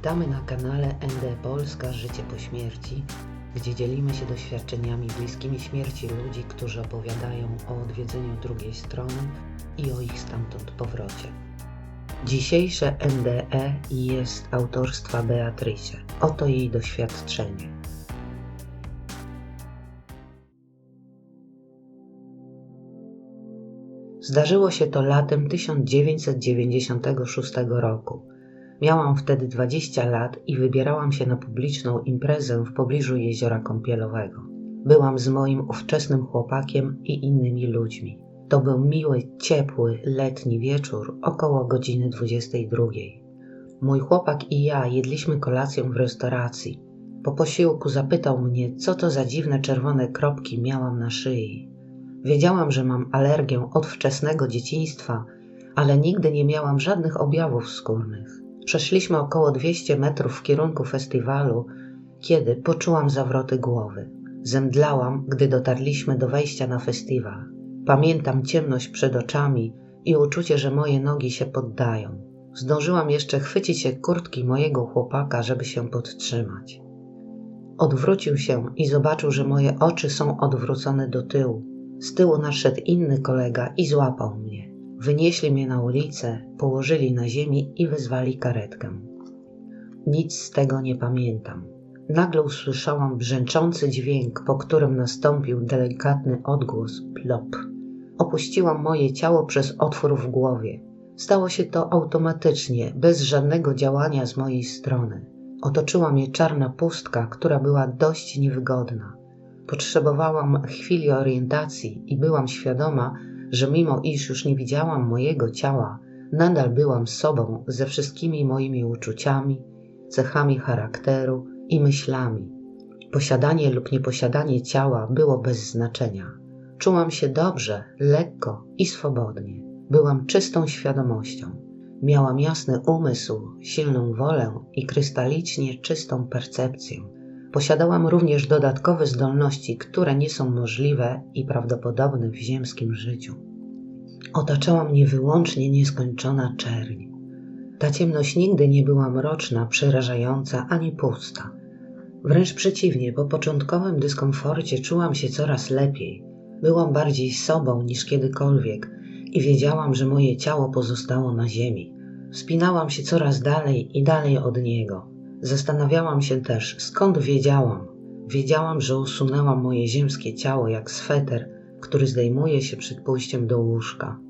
Witamy na kanale ND Polska Życie po śmierci, gdzie dzielimy się doświadczeniami bliskimi śmierci ludzi, którzy opowiadają o odwiedzeniu drugiej strony i o ich stamtąd powrocie. Dzisiejsze NDE jest autorstwa Beatrice. Oto jej doświadczenie. Zdarzyło się to latem 1996 roku. Miałam wtedy 20 lat i wybierałam się na publiczną imprezę w pobliżu jeziora kąpielowego. Byłam z moim ówczesnym chłopakiem i innymi ludźmi. To był miły, ciepły, letni wieczór około godziny 22. Mój chłopak i ja jedliśmy kolację w restauracji. Po posiłku zapytał mnie, co to za dziwne czerwone kropki miałam na szyi. Wiedziałam, że mam alergię od wczesnego dzieciństwa, ale nigdy nie miałam żadnych objawów skórnych. Przeszliśmy około 200 metrów w kierunku festiwalu, kiedy poczułam zawroty głowy. Zemdlałam, gdy dotarliśmy do wejścia na festiwal. Pamiętam ciemność przed oczami i uczucie, że moje nogi się poddają. Zdążyłam jeszcze chwycić się kurtki mojego chłopaka, żeby się podtrzymać. Odwrócił się i zobaczył, że moje oczy są odwrócone do tyłu. Z tyłu nadszedł inny kolega i złapał mnie. Wynieśli mnie na ulicę, położyli na ziemi i wezwali karetkę. Nic z tego nie pamiętam. Nagle usłyszałam brzęczący dźwięk, po którym nastąpił delikatny odgłos plop. Opuściłam moje ciało przez otwór w głowie. Stało się to automatycznie, bez żadnego działania z mojej strony. Otoczyła mnie czarna pustka, która była dość niewygodna. Potrzebowałam chwili orientacji i byłam świadoma, że mimo iż już nie widziałam mojego ciała, nadal byłam sobą ze wszystkimi moimi uczuciami, cechami charakteru i myślami. Posiadanie lub nieposiadanie ciała było bez znaczenia. Czułam się dobrze, lekko i swobodnie. Byłam czystą świadomością. Miałam jasny umysł, silną wolę i krystalicznie czystą percepcję. Posiadałam również dodatkowe zdolności, które nie są możliwe i prawdopodobne w ziemskim życiu. Otaczała mnie wyłącznie nieskończona czerń. Ta ciemność nigdy nie była mroczna, przerażająca ani pusta. Wręcz przeciwnie, po początkowym dyskomforcie czułam się coraz lepiej. Byłam bardziej sobą niż kiedykolwiek i wiedziałam, że moje ciało pozostało na ziemi. Wspinałam się coraz dalej i dalej od niego. Zastanawiałam się też, skąd wiedziałam. Wiedziałam, że usunęłam moje ziemskie ciało jak sweter, który zdejmuje się przed pójściem do łóżka.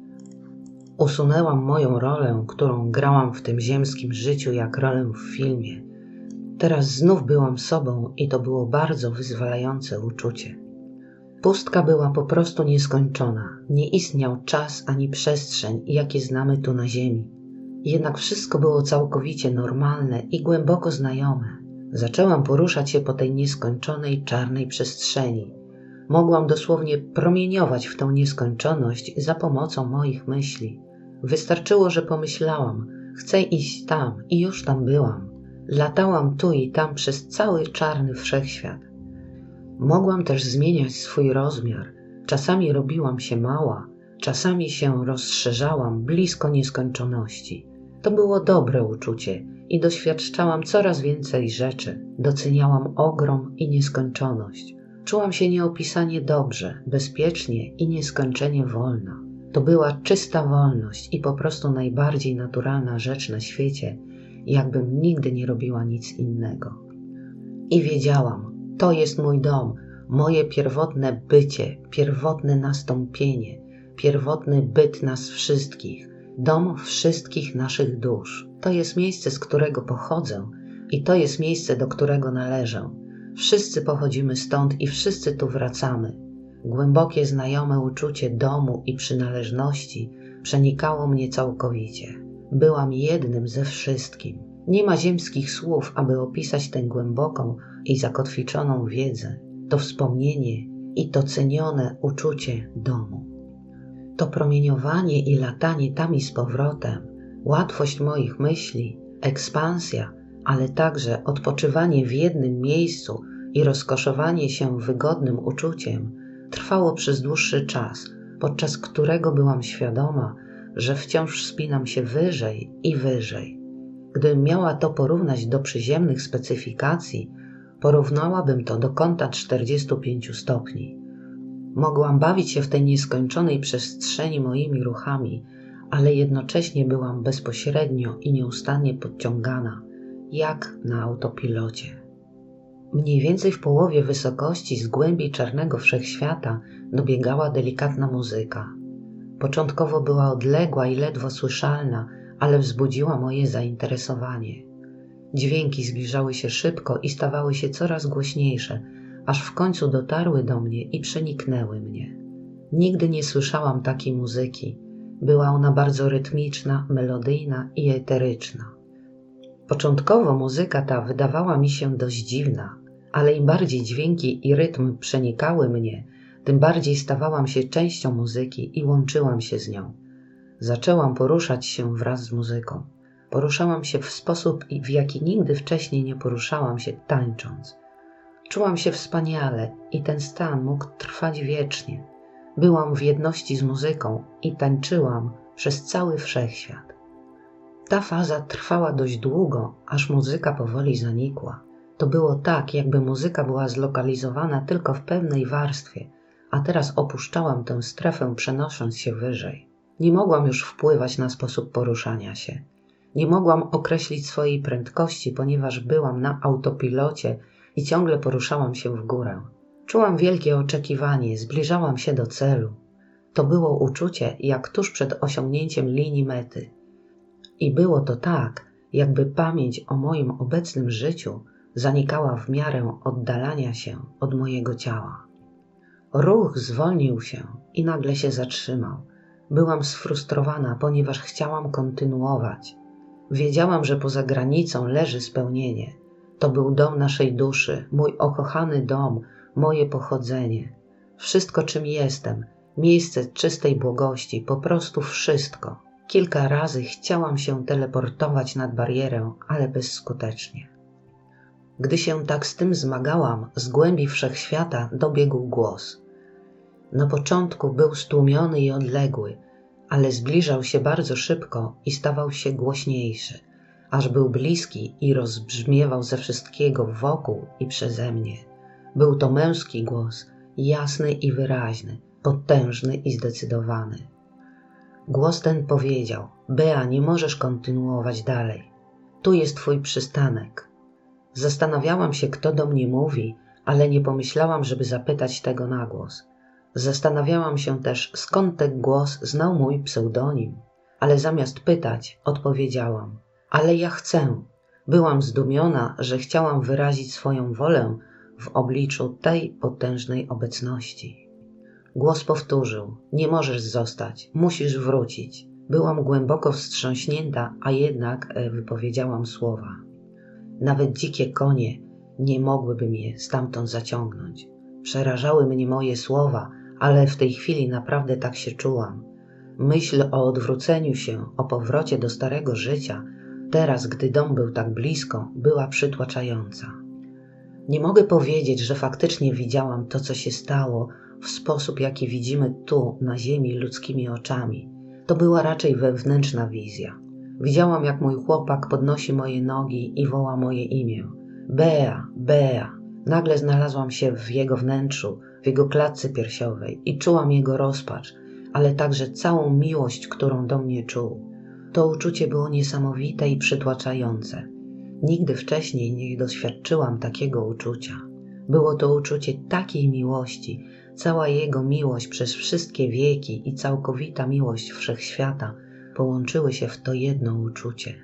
Usunęłam moją rolę, którą grałam w tym ziemskim życiu jak rolę w filmie. Teraz znów byłam sobą i to było bardzo wyzwalające uczucie. Pustka była po prostu nieskończona. Nie istniał czas ani przestrzeń, jakie znamy tu na Ziemi. Jednak wszystko było całkowicie normalne i głęboko znajome. Zaczęłam poruszać się po tej nieskończonej czarnej przestrzeni. Mogłam dosłownie promieniować w tą nieskończoność za pomocą moich myśli. Wystarczyło, że pomyślałam, chcę iść tam i już tam byłam. Latałam tu i tam przez cały czarny wszechświat. Mogłam też zmieniać swój rozmiar. Czasami robiłam się mała, czasami się rozszerzałam blisko nieskończoności. To było dobre uczucie i doświadczałam coraz więcej rzeczy. Doceniałam ogrom i nieskończoność. Czułam się nieopisanie dobrze, bezpiecznie i nieskończenie wolna. To była czysta wolność i po prostu najbardziej naturalna rzecz na świecie, jakbym nigdy nie robiła nic innego. I wiedziałam, to jest mój dom, moje pierwotne bycie, pierwotne nastąpienie, pierwotny byt nas wszystkich, dom wszystkich naszych dusz. To jest miejsce, z którego pochodzę i to jest miejsce, do którego należę. Wszyscy pochodzimy stąd i wszyscy tu wracamy. Głębokie, znajome uczucie domu i przynależności przenikało mnie całkowicie. Byłam jednym ze wszystkim. Nie ma ziemskich słów, aby opisać tę głęboką i zakotwiczoną wiedzę, to wspomnienie i to cenione uczucie domu. To promieniowanie i latanie tam i z powrotem, łatwość moich myśli, ekspansja, ale także odpoczywanie w jednym miejscu i rozkoszowanie się wygodnym uczuciem trwało przez dłuższy czas, podczas którego byłam świadoma, że wciąż wspinam się wyżej i wyżej. Gdybym miała to porównać do przyziemnych specyfikacji, porównałabym to do kąta 45 stopni. Mogłam bawić się w tej nieskończonej przestrzeni moimi ruchami, ale jednocześnie byłam bezpośrednio i nieustannie podciągana, jak na autopilocie. Mniej więcej w połowie wysokości z głębi czarnego wszechświata dobiegała delikatna muzyka. Początkowo była odległa i ledwo słyszalna, ale wzbudziła moje zainteresowanie. Dźwięki zbliżały się szybko i stawały się coraz głośniejsze, aż w końcu dotarły do mnie i przeniknęły mnie. Nigdy nie słyszałam takiej muzyki. Była ona bardzo rytmiczna, melodyjna i eteryczna. Początkowo muzyka ta wydawała mi się dość dziwna, ale im bardziej dźwięki i rytm przenikały mnie, tym bardziej stawałam się częścią muzyki i łączyłam się z nią. Zaczęłam poruszać się wraz z muzyką. Poruszałam się w sposób, w jaki nigdy wcześniej nie poruszałam się tańcząc. Czułam się wspaniale i ten stan mógł trwać wiecznie. Byłam w jedności z muzyką i tańczyłam przez cały wszechświat. Ta faza trwała dość długo, aż muzyka powoli zanikła. To było tak, jakby muzyka była zlokalizowana tylko w pewnej warstwie, a teraz opuszczałam tę strefę, przenosząc się wyżej. Nie mogłam już wpływać na sposób poruszania się. Nie mogłam określić swojej prędkości, ponieważ byłam na autopilocie i ciągle poruszałam się w górę. Czułam wielkie oczekiwanie, zbliżałam się do celu. To było uczucie, jak tuż przed osiągnięciem linii mety. I było to tak, jakby pamięć o moim obecnym życiu zanikała w miarę oddalania się od mojego ciała. Ruch zwolnił się i nagle się zatrzymał. Byłam sfrustrowana, ponieważ chciałam kontynuować. Wiedziałam, że poza granicą leży spełnienie. To był dom naszej duszy, mój okochany dom, moje pochodzenie. Wszystko, czym jestem, miejsce czystej błogości, po prostu wszystko. Kilka razy chciałam się teleportować nad barierę, ale bezskutecznie. Gdy się tak z tym zmagałam, z głębi wszechświata dobiegł głos. Na początku był stłumiony i odległy, ale zbliżał się bardzo szybko i stawał się głośniejszy, aż był bliski i rozbrzmiewał ze wszystkiego wokół i przeze mnie. Był to męski głos, jasny i wyraźny, potężny i zdecydowany. Głos ten powiedział: Bea, nie możesz kontynuować dalej. Tu jest twój przystanek. Zastanawiałam się, kto do mnie mówi, ale nie pomyślałam, żeby zapytać tego na głos. Zastanawiałam się też, skąd ten głos znał mój pseudonim, ale zamiast pytać, odpowiedziałam: Ale ja chcę. Byłam zdumiona, że chciałam wyrazić swoją wolę w obliczu tej potężnej obecności. Głos powtórzył: Nie możesz zostać, musisz wrócić. Byłam głęboko wstrząśnięta, a jednak e, wypowiedziałam słowa. Nawet dzikie konie nie mogłyby mnie stamtąd zaciągnąć. Przerażały mnie moje słowa, ale w tej chwili naprawdę tak się czułam. Myśl o odwróceniu się, o powrocie do starego życia, teraz, gdy dom był tak blisko, była przytłaczająca. Nie mogę powiedzieć, że faktycznie widziałam to, co się stało, w sposób, jaki widzimy tu, na ziemi, ludzkimi oczami. To była raczej wewnętrzna wizja. Widziałam, jak mój chłopak podnosi moje nogi i woła moje imię. Bea, Bea. Nagle znalazłam się w jego wnętrzu, w jego klatce piersiowej i czułam jego rozpacz, ale także całą miłość, którą do mnie czuł. To uczucie było niesamowite i przytłaczające. Nigdy wcześniej nie doświadczyłam takiego uczucia. Było to uczucie takiej miłości, cała jego miłość przez wszystkie wieki i całkowita miłość wszechświata połączyły się w to jedno uczucie.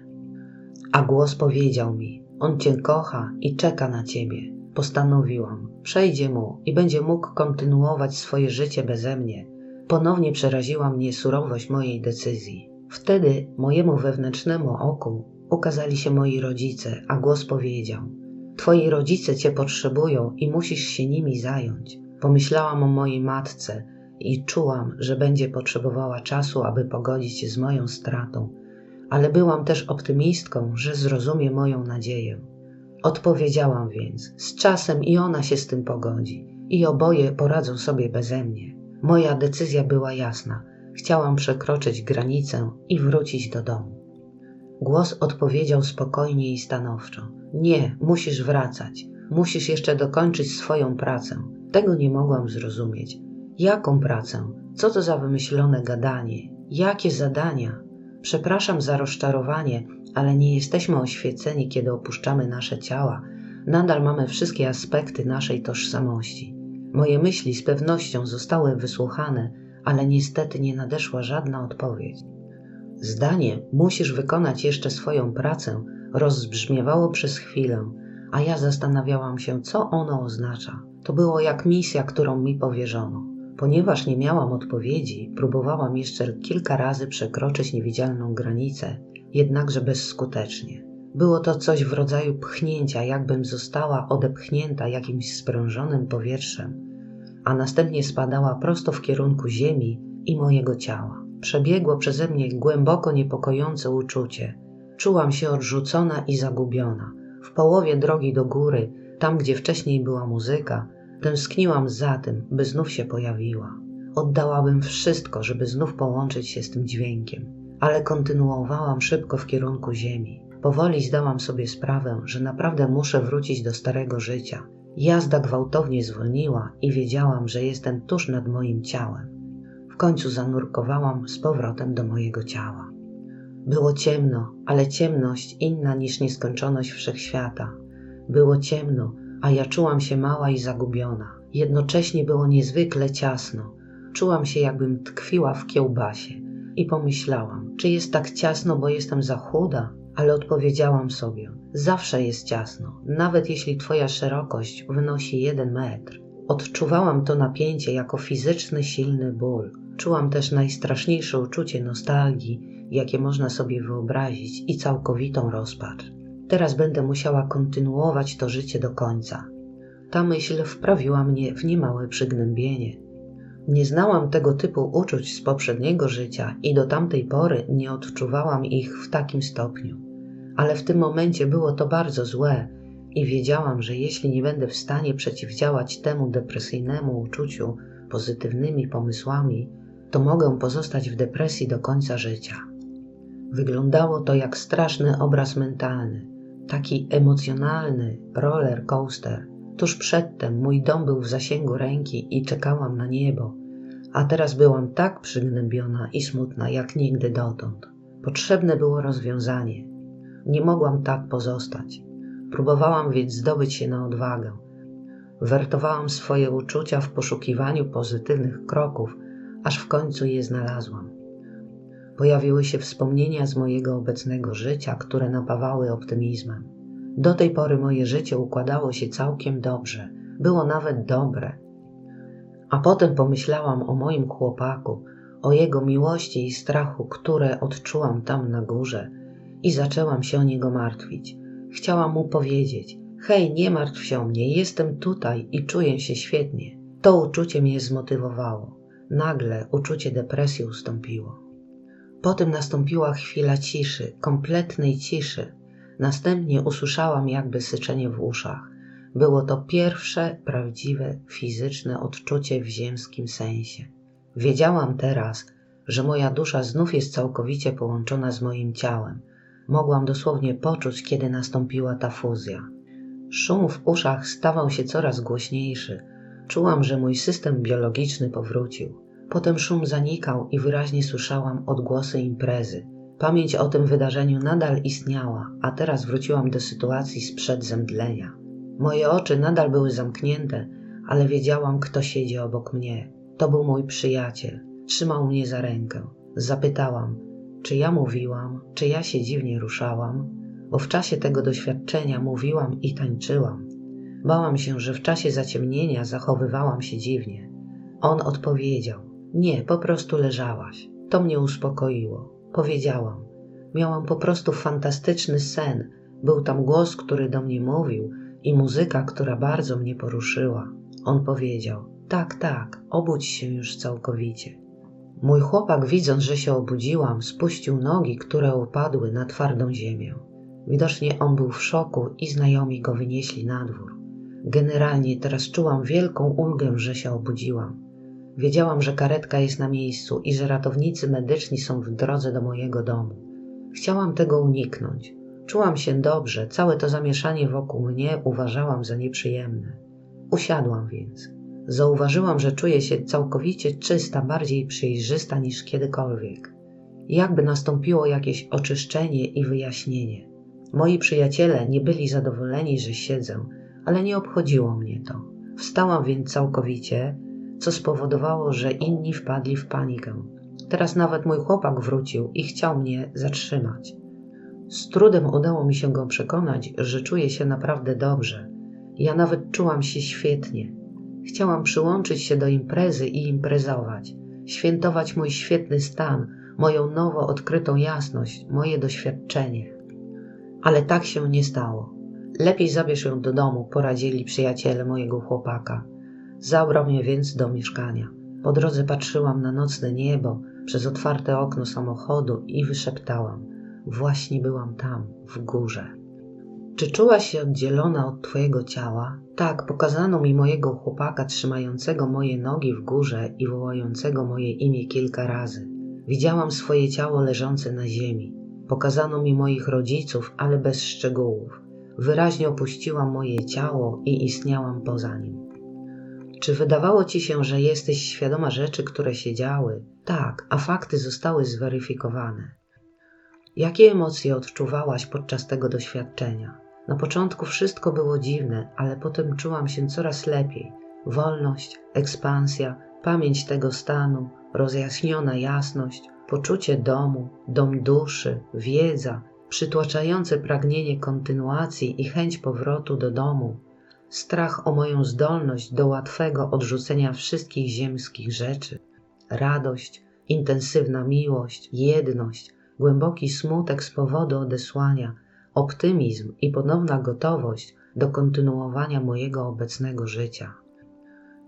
A głos powiedział mi: On cię kocha i czeka na ciebie. Postanowiłam, przejdzie mu i będzie mógł kontynuować swoje życie beze mnie. Ponownie przeraziła mnie surowość mojej decyzji. Wtedy mojemu wewnętrznemu oku ukazali się moi rodzice, a głos powiedział: Twoi rodzice cię potrzebują i musisz się nimi zająć. Pomyślałam o mojej matce i czułam, że będzie potrzebowała czasu, aby pogodzić się z moją stratą, ale byłam też optymistką, że zrozumie moją nadzieję. Odpowiedziałam więc, z czasem i ona się z tym pogodzi, i oboje poradzą sobie beze mnie. Moja decyzja była jasna. Chciałam przekroczyć granicę i wrócić do domu. Głos odpowiedział spokojnie i stanowczo: Nie, musisz wracać. Musisz jeszcze dokończyć swoją pracę. Tego nie mogłam zrozumieć. Jaką pracę? Co to za wymyślone gadanie? Jakie zadania? Przepraszam za rozczarowanie, ale nie jesteśmy oświeceni, kiedy opuszczamy nasze ciała. Nadal mamy wszystkie aspekty naszej tożsamości. Moje myśli z pewnością zostały wysłuchane, ale niestety nie nadeszła żadna odpowiedź. Zdanie musisz wykonać jeszcze swoją pracę rozbrzmiewało przez chwilę, a ja zastanawiałam się, co ono oznacza. To było jak misja, którą mi powierzono. Ponieważ nie miałam odpowiedzi, próbowałam jeszcze kilka razy przekroczyć niewidzialną granicę, jednakże bezskutecznie. Było to coś w rodzaju pchnięcia, jakbym została odepchnięta jakimś sprężonym powietrzem, a następnie spadała prosto w kierunku ziemi i mojego ciała. Przebiegło przeze mnie głęboko niepokojące uczucie. Czułam się odrzucona i zagubiona. W połowie drogi do góry, tam gdzie wcześniej była muzyka, tęskniłam za tym, by znów się pojawiła. Oddałabym wszystko, żeby znów połączyć się z tym dźwiękiem, ale kontynuowałam szybko w kierunku ziemi. Powoli zdałam sobie sprawę, że naprawdę muszę wrócić do starego życia. Jazda gwałtownie zwolniła i wiedziałam, że jestem tuż nad moim ciałem. W końcu zanurkowałam z powrotem do mojego ciała. Było ciemno, ale ciemność inna niż nieskończoność wszechświata. Było ciemno, a ja czułam się mała i zagubiona. Jednocześnie było niezwykle ciasno. Czułam się, jakbym tkwiła w kiełbasie. I pomyślałam, czy jest tak ciasno, bo jestem za chuda? Ale odpowiedziałam sobie, zawsze jest ciasno, nawet jeśli twoja szerokość wynosi jeden metr. Odczuwałam to napięcie jako fizyczny, silny ból. Czułam też najstraszniejsze uczucie nostalgii, jakie można sobie wyobrazić, i całkowitą rozpacz. Teraz będę musiała kontynuować to życie do końca. Ta myśl wprawiła mnie w niemałe przygnębienie. Nie znałam tego typu uczuć z poprzedniego życia i do tamtej pory nie odczuwałam ich w takim stopniu. Ale w tym momencie było to bardzo złe i wiedziałam, że jeśli nie będę w stanie przeciwdziałać temu depresyjnemu uczuciu pozytywnymi pomysłami, to mogę pozostać w depresji do końca życia. Wyglądało to jak straszny obraz mentalny, taki emocjonalny roller coaster. Tuż przedtem mój dom był w zasięgu ręki i czekałam na niebo, a teraz byłam tak przygnębiona i smutna jak nigdy dotąd. Potrzebne było rozwiązanie. Nie mogłam tak pozostać. Próbowałam więc zdobyć się na odwagę. Wertowałam swoje uczucia w poszukiwaniu pozytywnych kroków, aż w końcu je znalazłam. Pojawiły się wspomnienia z mojego obecnego życia, które napawały optymizmem. Do tej pory moje życie układało się całkiem dobrze, było nawet dobre. A potem pomyślałam o moim chłopaku, o jego miłości i strachu, które odczułam tam na górze, i zaczęłam się o niego martwić. Chciałam mu powiedzieć: Hej, nie martw się o mnie, jestem tutaj i czuję się świetnie. To uczucie mnie zmotywowało. Nagle uczucie depresji ustąpiło. Potem nastąpiła chwila ciszy, kompletnej ciszy. Następnie usłyszałam jakby syczenie w uszach. Było to pierwsze prawdziwe fizyczne odczucie w ziemskim sensie. Wiedziałam teraz, że moja dusza znów jest całkowicie połączona z moim ciałem. Mogłam dosłownie poczuć, kiedy nastąpiła ta fuzja. Szum w uszach stawał się coraz głośniejszy. Czułam, że mój system biologiczny powrócił. Potem szum zanikał i wyraźnie słyszałam odgłosy imprezy. Pamięć o tym wydarzeniu nadal istniała, a teraz wróciłam do sytuacji sprzed zemdlenia. Moje oczy nadal były zamknięte, ale wiedziałam, kto siedzi obok mnie. To był mój przyjaciel. Trzymał mnie za rękę. Zapytałam, czy ja mówiłam, czy ja się dziwnie ruszałam, bo w czasie tego doświadczenia mówiłam i tańczyłam. Bałam się, że w czasie zaciemnienia zachowywałam się dziwnie. On odpowiedział: nie, po prostu leżałaś. To mnie uspokoiło. Powiedziałam. Miałam po prostu fantastyczny sen. Był tam głos, który do mnie mówił i muzyka, która bardzo mnie poruszyła. On powiedział: Tak, tak, obudź się już całkowicie. Mój chłopak, widząc, że się obudziłam, spuścił nogi, które upadły na twardą ziemię. Widocznie on był w szoku i znajomi go wynieśli na dwór. Generalnie teraz czułam wielką ulgę, że się obudziłam. Wiedziałam, że karetka jest na miejscu i że ratownicy medyczni są w drodze do mojego domu. Chciałam tego uniknąć. Czułam się dobrze, całe to zamieszanie wokół mnie uważałam za nieprzyjemne. Usiadłam więc. Zauważyłam, że czuję się całkowicie czysta, bardziej przejrzysta niż kiedykolwiek. Jakby nastąpiło jakieś oczyszczenie i wyjaśnienie. Moi przyjaciele nie byli zadowoleni, że siedzę, ale nie obchodziło mnie to. Wstałam więc całkowicie, co spowodowało, że inni wpadli w panikę. Teraz nawet mój chłopak wrócił i chciał mnie zatrzymać. Z trudem udało mi się go przekonać, że czuję się naprawdę dobrze. Ja nawet czułam się świetnie. Chciałam przyłączyć się do imprezy i imprezować, świętować mój świetny stan, moją nowo odkrytą jasność, moje doświadczenie. Ale tak się nie stało. Lepiej zabierz ją do domu, poradzili przyjaciele mojego chłopaka. Zabrał mnie więc do mieszkania. Po drodze patrzyłam na nocne niebo przez otwarte okno samochodu i wyszeptałam: Właśnie byłam tam, w górze. Czy czułaś się oddzielona od Twojego ciała? Tak, pokazano mi mojego chłopaka trzymającego moje nogi w górze i wołającego moje imię kilka razy. Widziałam swoje ciało leżące na ziemi. Pokazano mi moich rodziców, ale bez szczegółów. Wyraźnie opuściłam moje ciało i istniałam poza nim. Czy wydawało ci się, że jesteś świadoma rzeczy, które się działy? Tak, a fakty zostały zweryfikowane. Jakie emocje odczuwałaś podczas tego doświadczenia? Na początku wszystko było dziwne, ale potem czułam się coraz lepiej. Wolność, ekspansja, pamięć tego stanu, rozjaśniona jasność, poczucie domu, dom duszy, wiedza, przytłaczające pragnienie kontynuacji i chęć powrotu do domu, strach o moją zdolność do łatwego odrzucenia wszystkich ziemskich rzeczy, radość, intensywna miłość, jedność, głęboki smutek z powodu odesłania, optymizm i ponowna gotowość do kontynuowania mojego obecnego życia.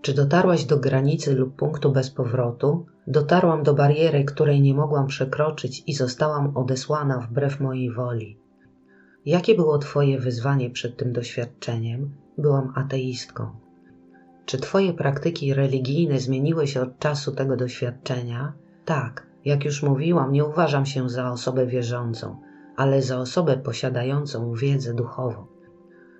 Czy dotarłaś do granicy lub punktu bez powrotu? Dotarłam do bariery, której nie mogłam przekroczyć i zostałam odesłana wbrew mojej woli. Jakie było Twoje wyzwanie przed tym doświadczeniem? Byłam ateistką. Czy Twoje praktyki religijne zmieniły się od czasu tego doświadczenia? Tak, jak już mówiłam, nie uważam się za osobę wierzącą, ale za osobę posiadającą wiedzę duchową.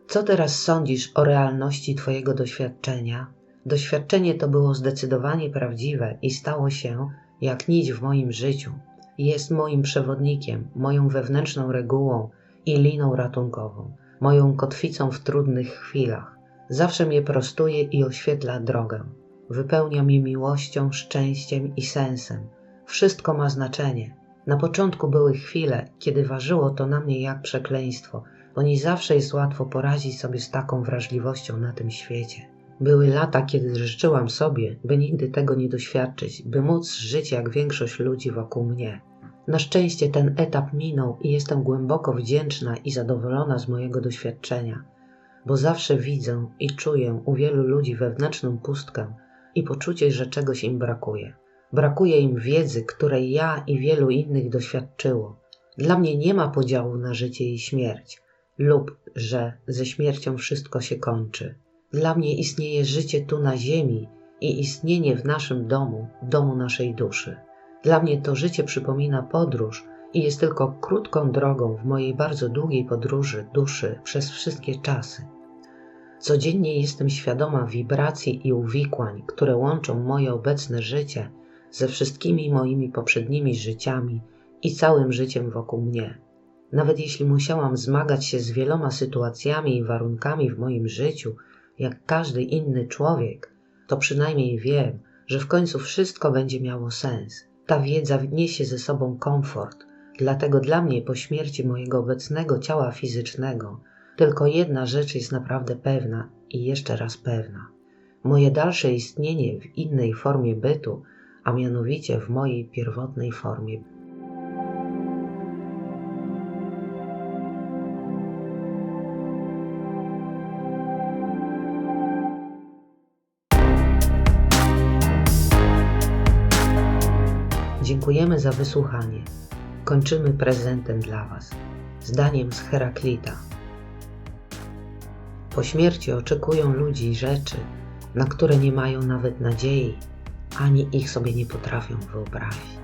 Co teraz sądzisz o realności Twojego doświadczenia? Doświadczenie to było zdecydowanie prawdziwe i stało się jak nić w moim życiu. Jest moim przewodnikiem, moją wewnętrzną regułą i liną ratunkową, moją kotwicą w trudnych chwilach. Zawsze mnie prostuje i oświetla drogę. Wypełnia mnie miłością, szczęściem i sensem. Wszystko ma znaczenie. Na początku były chwile, kiedy ważyło to na mnie jak przekleństwo, bo nie zawsze jest łatwo poradzić sobie z taką wrażliwością na tym świecie. Były lata, kiedy życzyłam sobie, by nigdy tego nie doświadczyć, by móc żyć jak większość ludzi wokół mnie. Na szczęście ten etap minął i jestem głęboko wdzięczna i zadowolona z mojego doświadczenia, bo zawsze widzę i czuję u wielu ludzi wewnętrzną pustkę i poczucie, że czegoś im brakuje. Brakuje im wiedzy, której ja i wielu innych doświadczyło. Dla mnie nie ma podziału na życie i śmierć, lub że ze śmiercią wszystko się kończy. Dla mnie istnieje życie tu na ziemi i istnienie w naszym domu, domu naszej duszy. Dla mnie to życie przypomina podróż i jest tylko krótką drogą w mojej bardzo długiej podróży duszy przez wszystkie czasy. Codziennie jestem świadoma wibracji i uwikłań, które łączą moje obecne życie ze wszystkimi moimi poprzednimi życiami i całym życiem wokół mnie. Nawet jeśli musiałam zmagać się z wieloma sytuacjami i warunkami w moim życiu, jak każdy inny człowiek, to przynajmniej wiem, że w końcu wszystko będzie miało sens. Ta wiedza wniesie ze sobą komfort, dlatego dla mnie po śmierci mojego obecnego ciała fizycznego tylko jedna rzecz jest naprawdę pewna i jeszcze raz pewna. Moje dalsze istnienie w innej formie bytu, a mianowicie w mojej pierwotnej formie. Dziękujemy za wysłuchanie. Kończymy prezentem dla Was. Zdaniem z Heraklita. Po śmierci oczekują ludzi rzeczy, na które nie mają nawet nadziei, ani ich sobie nie potrafią wyobrazić.